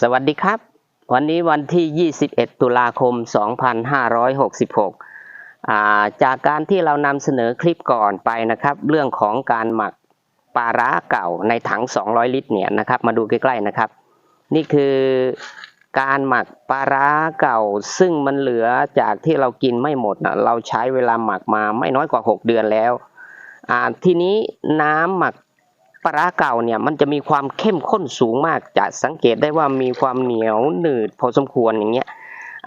สวัสดีครับ วันนี้วันที่ 21 ตุลาคม 2566อ่าจากการที่เรานำเสนอคลิปก่อนไปนะครับ เรื่องของการหมักปลาร้าเก่าในถัง 200 ลิตรเนี่ยนะครับมาดูใกล้ๆนะครับ นี่คือการหมักปลาร้าเก่า ซึ่งมันเหลือจากที่เรากินไม่หมดนะเราใช้เวลาหมักมาไม่น้อยกว่า 6 เดือนแล้วทีนี้น้ำหมัก ปลาเก่าเนี่ยมันจะมีความเข้มข้นสูงมาก จะสังเกตได้ว่ามีความเหนียวหนืดพอสมควรอย่างเงี้ย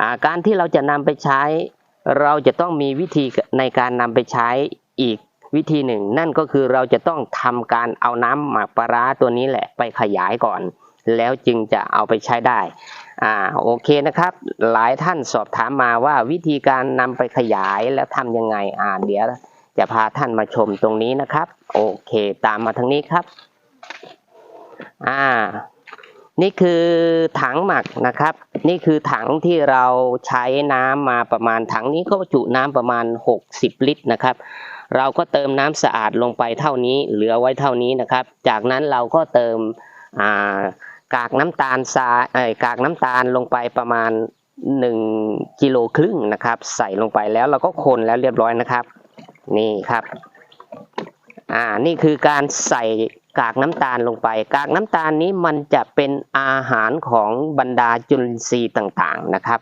อาการที่เราจะนำไปใช้ เราจะต้องมีวิธีในการนำไปใช้อีกวิธีหนึ่ง นั่นก็คือเราจะต้องทำการเอาน้ำหมักปลาร้าตัวนี้แหละไปขยายก่อน แล้วจึงจะเอาไปใช้ได้อ่าโอเคนะครับ หลายท่านสอบถามมาว่าวิธีการนำไปขยายแล้วทำยังไงอ่าเดี๋ยว จะพาท่านมาชมตรงนี้นะครับ โอเคตามมาทางนี้ครับ อ่า นี่คือถังหมักนะครับ นี่คือถังที่เราใช้น้ำมาประมาณถังนี้ก็จุน้ำประมาณ 60 ลิตรนะครับ เราก็เติมน้ำสะอาดลงไปเท่านี้ เหลือไว้เท่านี้นะครับ จากนั้นเราก็เติมอ่ากากน้ำตาลทรายเอ้ยกากน้ำตาลลงไปประมาณ1กิโลครึ่งนะครับ ใส่ลงไปแล้วเราก็คนแล้วเรียบร้อยนะครับ นี่ครับอ่านี่คือการใส่กากน้ำตาลลงไป กากน้ำตาลนี้มันจะเป็นอาหารของบรรดาจุลินทรีย์ต่างๆนะครับ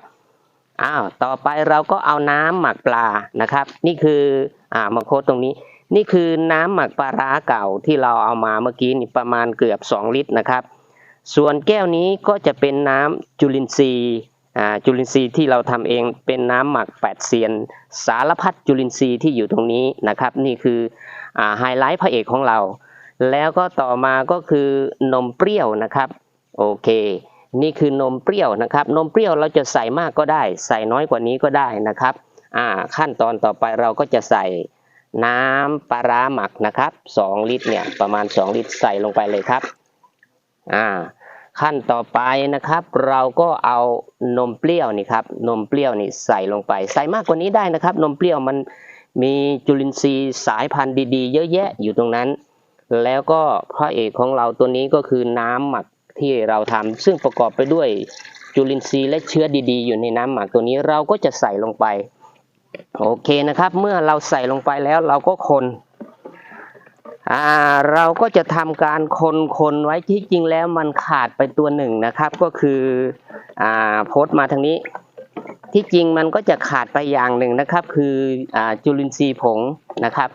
อ้าวต่อไปเราก็เอาน้ำหมักปลานะครับ นี่คืออ่ามาโคดตรงนี้ นี่คือน้ำหมักปลาร้าเก่าที่เราเอามาเมื่อกี้นี่ประมาณเกือบ 2 ลิตรนะครับ ส่วนแก้วนี้ก็จะเป็นน้ำจุลินทรีย์ จุลินทรีย์ที่เราทำเองเป็นน้ำหมักแปดเซียน สารพัดจุลินทรีย์ที่อยู่ตรงนี้นะครับ นี่คือไฮไลท์พระเอกของเรา แล้วก็ต่อมาก็คือนมเปรี้ยวนะครับโอเค นี่คือนมเปรี้ยวนะครับ นมเปรี้ยวเราจะใส่มากก็ได้ ใส่น้อยกว่านี้ก็ได้นะครับขั้นตอนต่อไปเราก็จะใส่น้ำปลาร้าหมักนะครับ 2 ลิตรเนี่ยประมาณ 2 ลิตรใส่ลงไปเลยครับอ่า ขั้นต่อไปนะครับ เราก็เอานมเปรี้ยวนี่ครับนมเปรี้ยวนี่ใส่ลงไป ใส่มากกว่านี้ได้นะครับ นมเปรี้ยวมันมีจุลินทรีย์สายพันธุ์ดีๆ เยอะแยะอยู่ตรงนั้น แล้วก็พระเอกของเราตัวนี้ก็คือน้ำหมักที่เราทำซึ่งประกอบไปด้วยจุลินทรีย์และเชื้อดีๆ อยู่ในน้ำหมักตัวนี้เราก็จะใส่ลงไป โอเคนะครับ เมื่อเราใส่ลงไปแล้วเราก็คน อ่าเราก็จะทำการคนคนไว้ที่จริงแล้วมันขาดไปตัวหนึ่งนะครับ ก็คืออ่าโพสต์มาทางนี้ ที่จริงมันก็จะขาดไปอย่างหนึ่งนะครับ คืออ่าจุลินทรีย์ผงนะครับ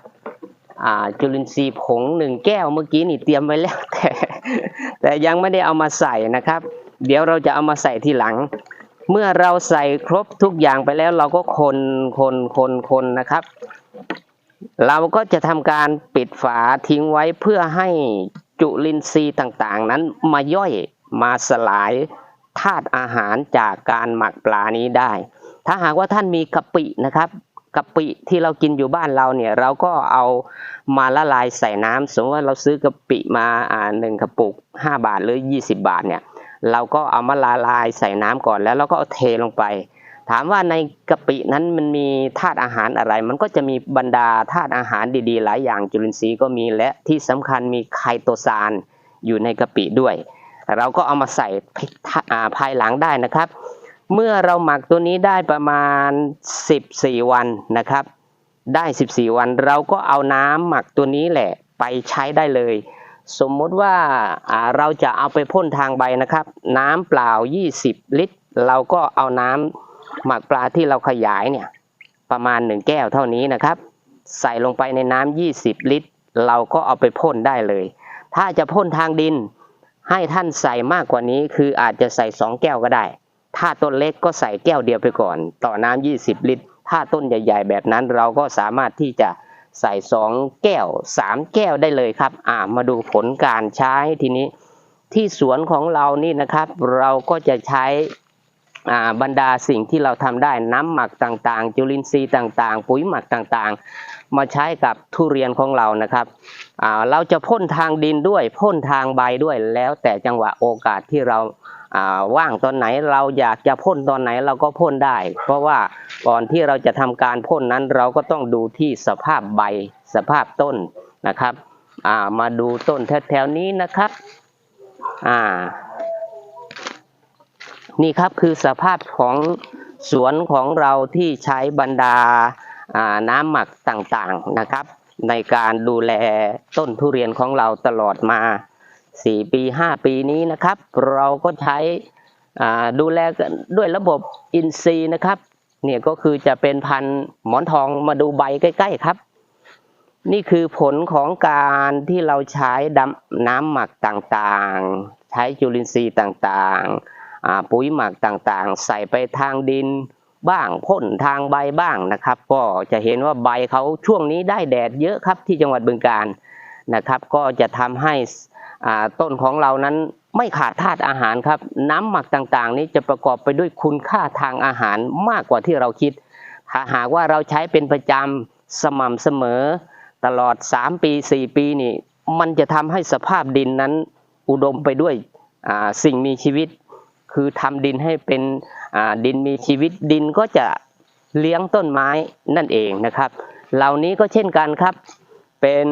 อ่าจุลินทรีย์ผงหนึ่งแก้วเมื่อกี้นี่เตรียมไว้แล้วแต่แต่ยังไม่ได้เอามาใส่นะครับ เดี๋ยวเราจะเอามาใส่ทีหลัง เมื่อเราใส่ครบทุกอย่างไปแล้วเราก็คนคนคนคนนะครับ เราก็จะทำการปิดฝาทิ้งไว้เพื่อให้จุลินทรีย์ต่างๆ นั้นมาย่อยมาสลายธาตุอาหารจากการหมักปลานี้ได้ ถ้าหากว่าท่านมีกะปินะครับกะปิที่เรากินอยู่บ้านเราเนี่ยเราก็เอามาละลายใส่น้ำสมมติว่าเราซื้อกะปิมาอ่าหนึ่งกระปุก 5 บาทหรือ 20 บาทเนี่ยเราก็เอามาละลายใส่น้ำก่อนแล้วเราก็เอาเทลงไป ถามว่าในกะปินั้นมันมีธาตุอาหารอะไร มันก็จะมีบรรดาธาตุอาหารดีๆ หลายอย่างจุลินทรีย์ก็มีและที่สำคัญมีไคโตซานอยู่ในกะปิด้วย เราก็เอามาใส่าภายหลังได้นะครับ เมื่อเราหมักตัวนี้ได้ประมาณ 14 วันนะครับ ได้ 14 วันเราก็เอาน้ำหมักตัวนี้แหละไปใช้ได้เลย สมมติว่าอ่าเราจะเอาไปพ่นทางใบนะครับ น้ำเปล่า 20 ลิตร เราก็เอาน้ำ หมักปลาที่เราขยายเนี่ยประมาณ1แก้วเท่านี้นะครับ ใส่ลงไปในน้ำ20 ลิตร เราก็เอาไปพ่นได้เลย ถ้าจะพ่นทางดิน ให้ท่านใส่มากกว่านี้ คืออาจจะใส่ 2 แก้วก็ได้ ถ้าต้นเล็กก็ใส่แก้วเดียวไปก่อน ต่อน้ำ20 ลิตร ถ้าต้นใหญ่ ๆ แบบนั้นเราก็สามารถที่จะใส่ 2 แก้ว 3 แก้วได้เลยครับ อ่ามาดูผลการใช้ทีนี้ที่สวนของเรานี่นะครับ เราก็จะใช้ บรรดาสิ่งที่เราทำได้น้ำหมักต่างๆ จุลินทรีย์ต่างๆ ปุ๋ยหมักต่างๆ มาใช้กับทุเรียนของเรานะครับเราจะพ่นทางดินด้วยพ่นทางใบด้วยแล้วแต่จังหวะโอกาสที่เราว่างตอนไหนเราอยากจะพ่นตอนไหนเราก็พ่นได้ เพราะว่าก่อนที่เราจะทำการพ่นนั้นเราก็ต้องดูที่สภาพใบสภาพต้นนะครับามาดูต้นแถวๆนี้นะครับอ่า นี่ครับคือสภาพของสวนของเราที่ใช้บรรดาน้ำหมักต่างๆนะครับ ในการดูแลต้นทุเรียนของเราตลอดมา 4 ปี 5 ปีนี้นะครับ เราก็ใช้ดูแลด้วยระบบอินทรีย์นะครับเนี่ยก็คือจะเป็นพันหมอนทองมาดูใบใกล้ ๆครับ นี่คือผลของการที่เราใช้ดำน้ำหมักต่างๆ ใช้จุลินทรีย์ต่างๆ ปุ๋ยหมักต่างๆ ใส่ไปทางดินบ้างพ่นทางใบบ้างนะครับ ก็จะเห็นว่าใบเขาช่วงนี้ได้แดดเยอะครับที่จังหวัดบึงกาฬนะครับ ก็จะทำให้ต้นของเรานั้นไม่ขาดธาตุอาหารครับ น้ำหมักต่างๆ นี้จะประกอบไปด้วยคุณค่าทางอาหารมากกว่าที่เราคิดถ้าหากว่าเราใช้เป็นประจำสม่ำเสมอ ตลอด 3 ปี 4 ปีนี่ มันจะทำให้สภาพดินนั้นอุดมไปด้วยสิ่งมีชีวิต คือทำดินให้เป็นดินมีชีวิตดินก็จะเลี้ยงต้นไม้นั่นเองนะครับ เหล่านี้ก็เช่นกันครับ เป็น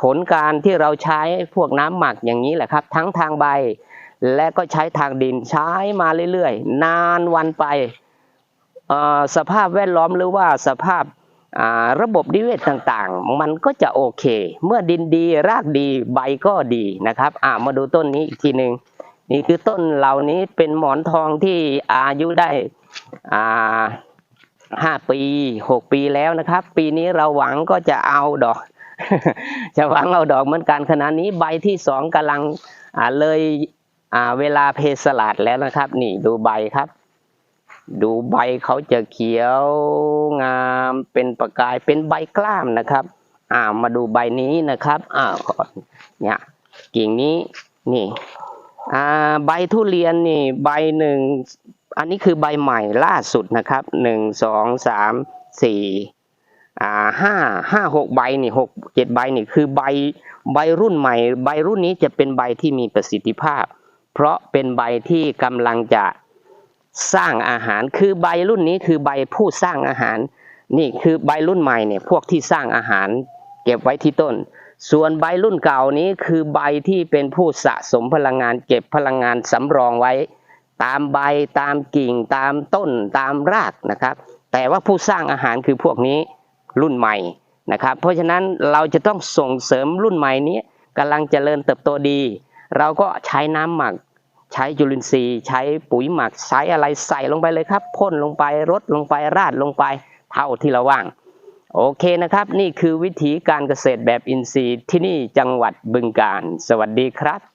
ผลการที่เราใช้พวกน้ำหมักอย่างนี้แหละครับ ทั้งทางใบ และก็ใช้ทางดินใช้มาเรื่อยๆ นานวันไปสภาพแวดล้อมหรือว่าสภาพาระบบนิเวศต่างๆ มันก็จะโอเค เมื่อดินดีรากดีใบก็ดีนะครับามาดูต้นนี้อีกทีหนึ่ง นี่คือต้นเหล่านี้เป็นหมอนทองที่อายุได้อ่าห้าปีหกปีแล้วนะครับ ปีนี้เราหวังก็จะเอาดอก จะหวังเอาดอกเหมือนกันขณะนี้ใบที่สองกำลังเลยเวลาเพสลาดแล้วนะครับ นี่ดูใบครับ ดูใบเขาจะเขียวงามเป็นประกายเป็นใบกล้ามนะครับอ่ามาดูใบนี้นะครับอ่าขอเนี่ยกิ่งนี้นี่ ใบทุเรียนนี่ใบหนึ่งอันนี้คือใบใหม่ล่าสุดนะครับหนึ่งสองสามสี่ห้าห้าหกใบนี่หกเจ็ดใบนี่คือใบใบรุ่นใหม่ ใบรุ่นนี้จะเป็นใบที่มีประสิทธิภาพ เพราะเป็นใบที่กำลังจะสร้างอาหารคือใบรุ่นนี้คือใบผู้สร้างอาหาร นี่คือใบรุ่นใหม่เนี่ยพวกที่สร้างอาหาร เก็บไว้ที่ต้น ส่วนใบรุ่นเก่านี้คือใบที่เป็นผู้สะสมพลังงานเก็บพลังงานสำรองไว้ ตามใบตามกิ่งตามต้นตามรากนะครับ แต่ว่าผู้สร้างอาหารคือพวกนี้รุ่นใหม่นะครับ เพราะฉะนั้นเราจะต้องส่งเสริมรุ่นใหม่นี้กำลังเจริญเติบโตดี เราก็ใช้น้ำหมัก ใช้จุลินทรีย์ ใช้ปุ๋ยหมักใช้อะไรใส่ลงไปเลยครับพ่นลงไปรดลงไปราดลงไปเท่าที่เราว่าง โอเคนะครับ นี่คือวิธีการเกษตรแบบอินทรีย์ที่นี่จังหวัดบึงกาฬสวัสดีครับ